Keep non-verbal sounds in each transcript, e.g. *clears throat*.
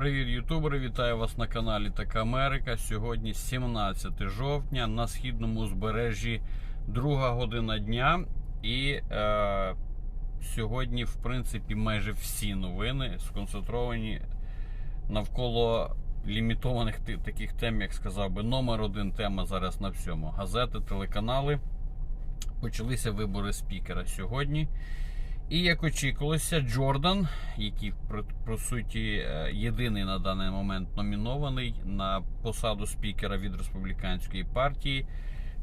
Привіт, ютубери! Вітаю вас на каналі Така Америка. Сьогодні 17 жовтня на східному узбережжі друга година дня. І е, сьогодні, в принципі, майже всі новини сконцентровані навколо лімітованих таких тем, як сказав би, номер один тема зараз на всьому. Газети, телеканали. Почалися вибори спікера сьогодні. І як очікувалося, Джордан, який про суті е, єдиний на даний момент номінований на посаду спікера від республіканської партії,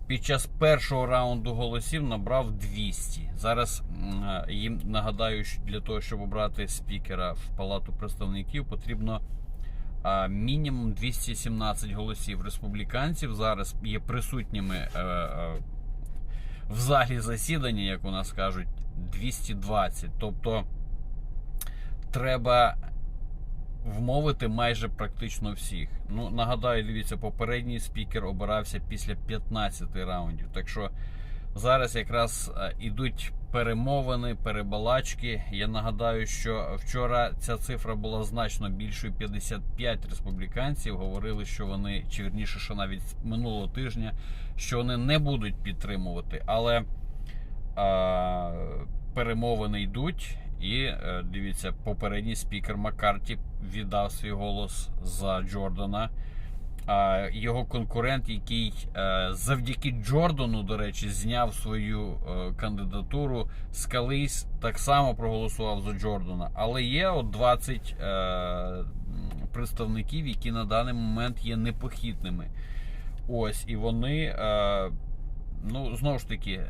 під час першого раунду голосів набрав 200. Зараз е, їм нагадаю, що для того, щоб обрати спікера в Палату представників, потрібно а, мінімум 217 голосів республіканців. Зараз є присутніми е, е, в залі засідання, як у нас кажуть, 220. Тобто треба вмовити майже практично всіх. Ну, нагадаю, дивіться, попередній спікер обирався після 15 раундів. Так що зараз якраз е, ідуть перемовини, перебалачки. Я нагадаю, що вчора ця цифра була значно більшою. 55 республіканців говорили, що вони, чи вірніше, що навіть минулого тижня, що вони не будуть підтримувати. Але а, перемовини йдуть. І е, дивіться, попередній спікер Маккарті віддав свій голос за Джордана. А його конкурент, який е, завдяки Джордану, до речі, зняв свою е, кандидатуру, Скалийс так само проголосував за Джордана. Але є от 20 е, представників, які на даний момент є непохитними. Ось, і вони, е, ну, знову ж таки,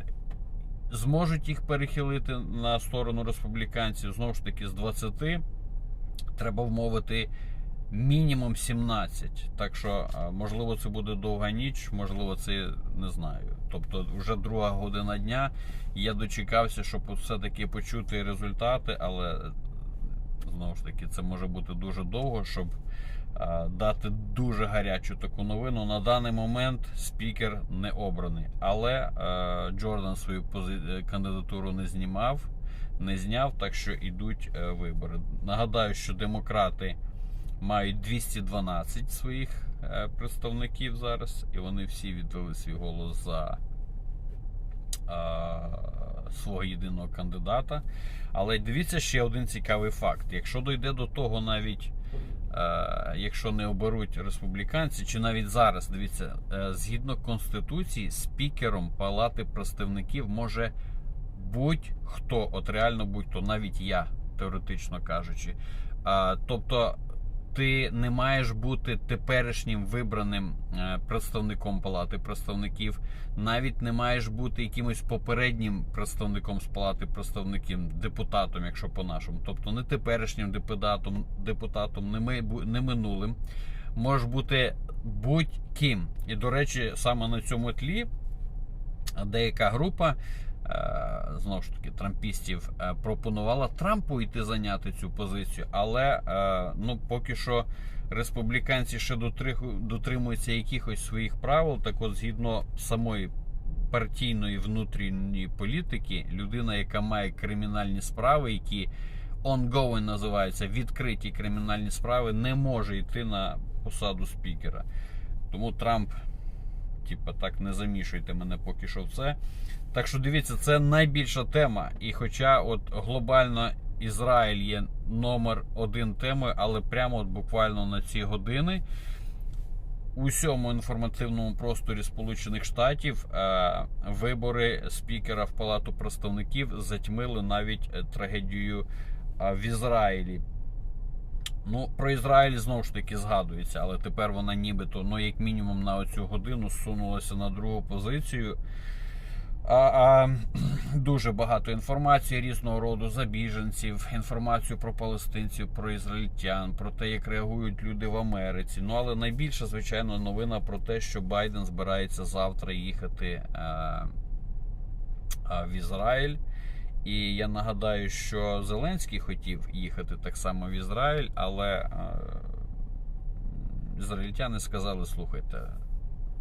зможуть їх перехилити на сторону республіканців. Знову ж таки, з 20 треба вмовити мінімум 17. Так що, можливо, це буде довга ніч, можливо, це не знаю. Тобто, вже друга година дня. Я дочекався, щоб все-таки почути результати, але знову ж таки, це може бути дуже довго, щоб дати дуже гарячу таку новину. На даний момент спікер не обраний. Але е, Джордан свою пози- кандидатуру не знімав, не зняв, так що йдуть е, вибори. Нагадаю, що демократи мають 212 своїх е, представників зараз, і вони всі відвели свій голос за свого єдиного кандидата. Але дивіться ще один цікавий факт: якщо дойде до того, навіть е, якщо не оберуть республіканці, чи навіть зараз дивіться, е, згідно конституції, спікером Палати представників може будь-хто, от реально будь-хто, навіть я, теоретично кажучи. Тобто ти не маєш бути теперішнім вибраним е, представником Палати представників, навіть не маєш бути якимось попереднім представником з Палати представників, депутатом, якщо по-нашому. Тобто не теперішнім депутатом, депутатом, не, ми, не минулим. Можеш бути будь-ким. І, до речі, саме на цьому тлі деяка група знову ж таки трампістів е, пропонувала Трампу йти зайняти цю позицію, але е, ну поки що республіканці ще дотримуються якихось своїх правил. Так от, згідно самої партійної внутрішньої політики, людина, яка має кримінальні справи, які ongoing називаються відкриті кримінальні справи, не може йти на посаду спікера. Тому Трамп, типа, так не замішуйте мене поки що в це. Так що дивіться, це найбільша тема. І хоча от глобально Ізраїль є номер один темою, але прямо от буквально на ці години у всьому інформативному просторі Сполучених Штатів е, вибори спікера в Палату представників затьмили навіть е, трагедію е, в Ізраїлі. Ну, про Ізраїль знову ж таки згадується, але тепер вона нібито, ну, як мінімум, на оцю годину зсунулася на другу позицію. А, а, *clears throat* дуже багато інформації різного роду за біженців, інформацію про палестинців, про ізраїльтян, про те, як реагують люди в Америці. Ну але найбільша, звичайно, новина про те, що Байден збирається завтра їхати а, а, в Ізраїль. І я нагадаю, що Зеленський хотів їхати так само в Ізраїль, але а, ізраїльтяни сказали: слухайте,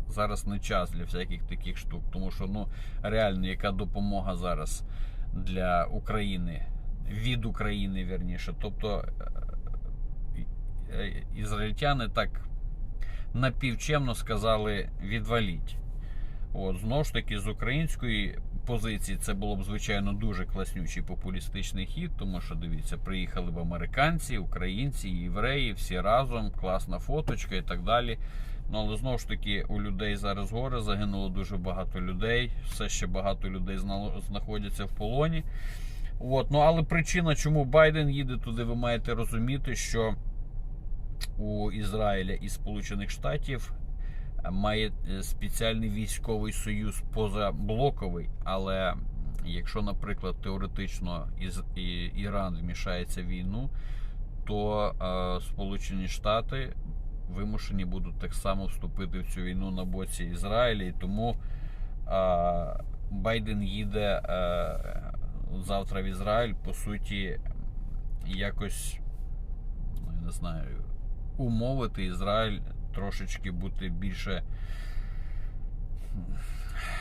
зараз не час для всяких таких штук, тому що ну реально яка допомога зараз для України від України, вірніше. Тобто е, е, ізраїльтяни так напівчемно сказали відваліть. От, знову ж таки, з української позиції це було б, звичайно, дуже класнючий популістичний хід, тому що дивіться, приїхали б американці, українці, євреї, всі разом, класна фоточка і так далі. Ну, але знову ж таки, у людей зараз горе, загинуло дуже багато людей, все ще багато людей знаходяться в полоні. От, ну, але причина, чому Байден їде туди, ви маєте розуміти, що у Ізраїля і Сполучених Штатів має е, спеціальний військовий союз позаблоковий, але якщо, наприклад, теоретично Із- Іран вмішається в війну, то е, Сполучені Штати вимушені будуть так само вступити в цю війну на боці Ізраїля, і тому е, Байден їде завтра в Ізраїль, по суті, якось, ну, я не знаю, умовити Ізраїль трошечки бути більше,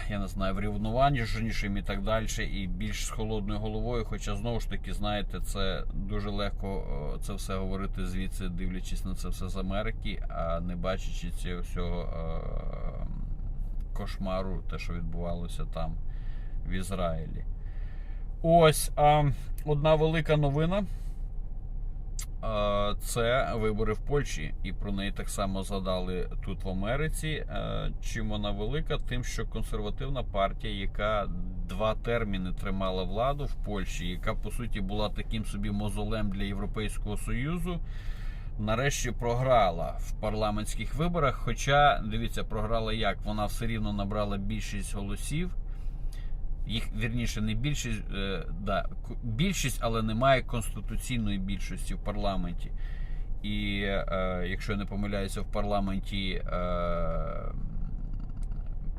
я не знаю, врівноваженішим і так далі, і більш з холодною головою. Хоча, знову ж таки, знаєте, це дуже легко це все говорити звідси, дивлячись на це все з Америки, а не бачачи цього всього е, кошмару, те, що відбувалося там в Ізраїлі. Ось а, одна велика новина. Це вибори в Польщі, і про неї так само згадали тут в Америці. Е, Чим вона велика? Тим, що консервативна партія, яка два терміни тримала владу в Польщі, яка по суті була таким собі мозолем для Європейського Союзу, нарешті програла в парламентських виборах. Хоча, дивіться, програла як? Вона все рівно набрала більшість голосів їх вірніше не більшість, е, да, більшість, але немає конституційної більшості в парламенті. І е, якщо я не помиляюся, в парламенті е,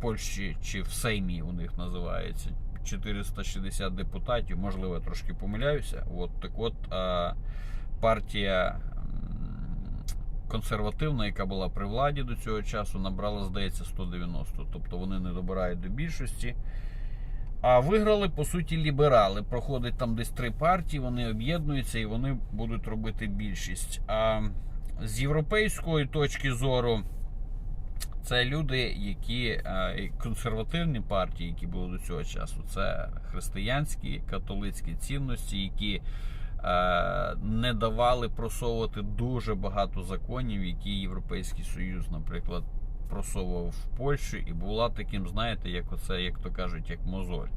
Польщі чи в Сеймі у них називається 460 депутатів, можливо, я трошки помиляюся. От так от е, партія консервативна, яка була при владі до цього часу, набрала, здається, 190. Тобто вони не добирають до більшості. А виграли, по суті, ліберали. Проходить там десь три партії, вони об'єднуються і вони будуть робити більшість. А з європейської точки зору, це люди, які консервативні партії, які були до цього часу, це християнські католицькі цінності, які не давали просовувати дуже багато законів, які Європейський Союз, наприклад, просовував в Польщу, і була таким, знаєте, як оце, як то кажуть, як мозоль,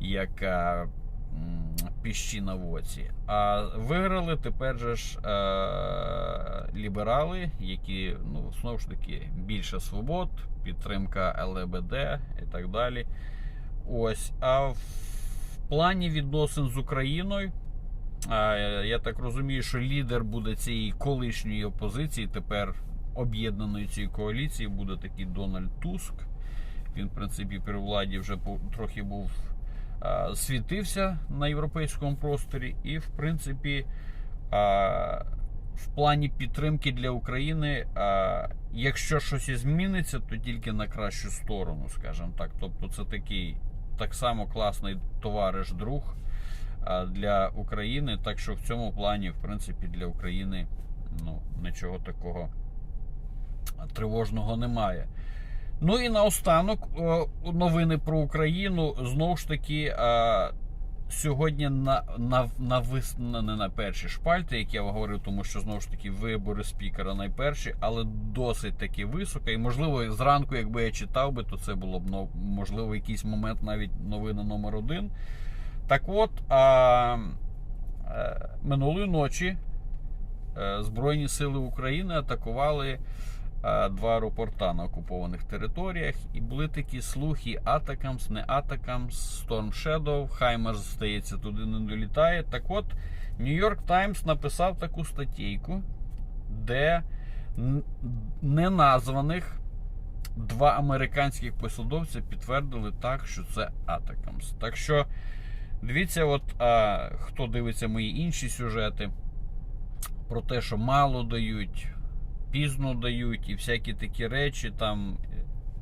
як е, м, піщі на воці. А виграли тепер же ж е, ліберали, які ну, знову ж таки більше свобод, підтримка ЛГБТ і так далі. Ось. А в плані відносин з Україною. Я так розумію, що лідер буде цієї колишньої опозиції, тепер об'єднаної цієї коаліції, буде такий Дональд Туск. Він, в принципі, при владі вже трохи був світився на європейському просторі, і, в принципі, в плані підтримки для України, якщо щось і зміниться, то тільки на кращу сторону, скажімо так. Тобто, це такий так само класний товариш, друг для України. Так що в цьому плані, в принципі, для України ну, нічого такого тривожного немає. Ну і наостанок новини про Україну. Знову ж таки, сьогодні на, на, на, не на перші шпальти, як я говорив, тому що знову ж таки вибори спікера найперші, але досить таки високо. І можливо, зранку, якби я читав би, то це було б ну, можливо якийсь момент навіть новина номер один. Так от, а, е, минулої ночі е, Збройні сили України атакували два аеропорта на окупованих територіях, і були такі слухи: Атакамс, не Атакамс, Storm Shadow, Хаймерс, здається, туди не долітає. Так от, Нью-Йорк Таймс написав таку статтєйку, де неназваних два американських посадовця підтвердили так, що це Атакамс. Так що. Дивіться, от а, хто дивиться мої інші сюжети про те, що мало дають, пізно дають і всякі такі речі там.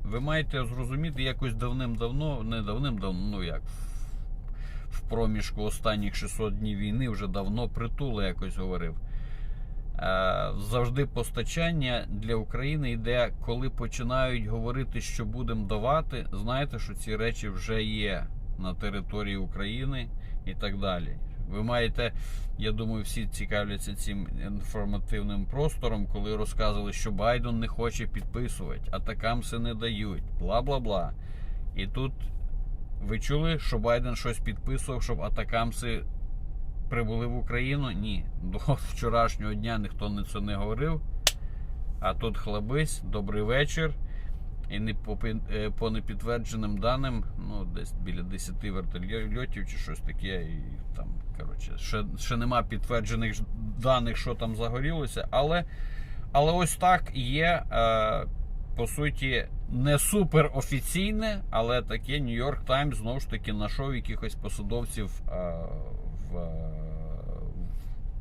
Ви маєте зрозуміти якось давним-давно, не давним-давно, ну як в- проміжку останніх 600 днів війни вже давно притули якось говорив. Е, Завжди постачання для України йде, коли починають говорити, що будемо давати. Знаєте, що ці речі вже є на території України і так далі. Ви маєте, я думаю, всі цікавляться цим інформативним простором, коли розказували, що Байден не хоче підписувати, атакамси не дають, бла бла бла. І тут ви чули, що Байден щось підписував, щоб атакамси прибули в Україну? Ні. До вчорашнього дня ніхто не це не говорив. А тут хлабись, добрий вечір. І не по, е, по непідтвердженим даним, ну, десь біля 10 вертольотів чи щось таке. І там, коротше, ще, ще нема підтверджених даних, що там загорілося. Але, але ось так є. Е, по суті, не супер офіційне, але таке Нью-Йорк Таймс знову ж таки знайшов якихось посадовців е, в, е,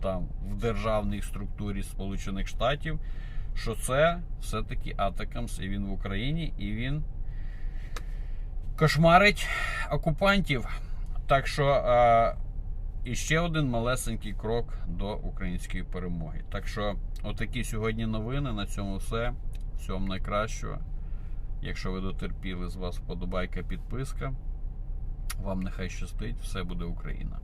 там, в державній структурі Сполучених Штатів, що це все-таки Атакамс, і він в Україні, і він кошмарить окупантів. Так що е, ще один малесенький крок до української перемоги. Так що, отакі сьогодні новини. На цьому все. Всього найкращого. Якщо ви дотерпіли, з вас вподобайка, підписка. Вам нехай щастить, все буде Україна.